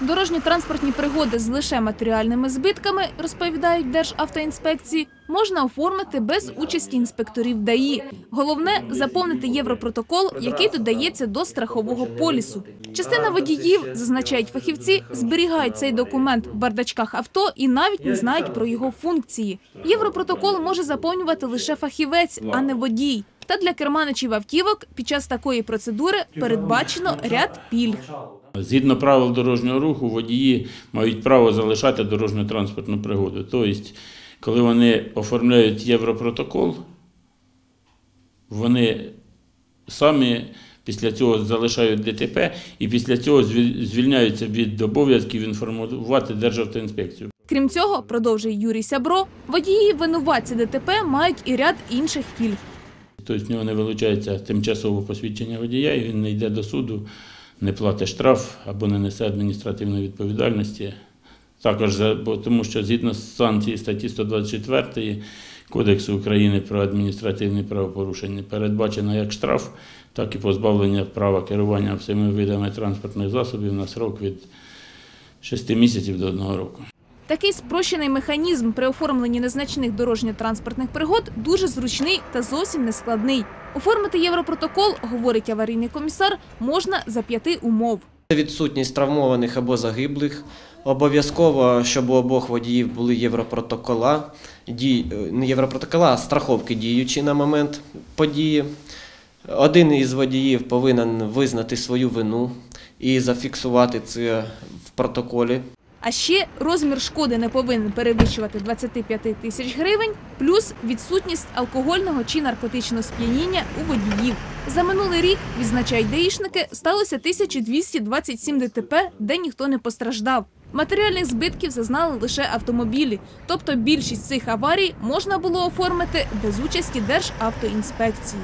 Дорожньо-транспортні пригоди з лише матеріальними збитками, розповідають Державтоінспекції, можна оформити без участі інспекторів ДАІ. Головне – заповнити європротокол, який додається до страхового полісу. Частина водіїв, зазначають фахівці, зберігають цей документ в бардачках авто і навіть не знають про його функції. Європротокол може заповнювати лише фахівець, а не водій. Та для керманичів автівок під час такої процедури передбачено ряд пільг. Згідно правил дорожнього руху, водії мають право залишати дорожньо-транспортну пригоду. Тобто, коли вони оформляють європротокол, вони самі після цього залишають ДТП і після цього звіль- звільняються від обов'язків інформувати Державтоінспекцію. Крім цього, продовжує Юрій Сябро, водії винуватці ДТП мають і ряд інших пільг. Тобто в нього не вилучається тимчасове посвідчення водія, і він не йде до суду, не платить штраф або не несе адміністративної відповідальності. Також тому, що згідно з санкції статті 124 Кодексу України про адміністративні правопорушення передбачено як штраф, так і позбавлення права керування всіми видами транспортних засобів на срок від 6 місяців до 1 року. Такий спрощений механізм при оформленні незначних дорожньо-транспортних пригод дуже зручний та зовсім не складний. Оформити європротокол, говорить аварійний комісар, можна за п'яти умов. Відсутність травмованих або загиблих. Обов'язково, щоб у обох водіїв були європротокола, дій, не європротокола, а страховки діючі на момент події. Один із водіїв повинен визнати свою вину і зафіксувати це в протоколі. А ще розмір шкоди не повинен перевищувати 25 тисяч гривень, плюс відсутність алкогольного чи наркотичного сп'яніння у водіїв. За минулий рік, відзначають даїшники, сталося 1227 ДТП, де ніхто не постраждав. Матеріальних збитків зазнали лише автомобілі, тобто більшість цих аварій можна було оформити без участі Державтоінспекції.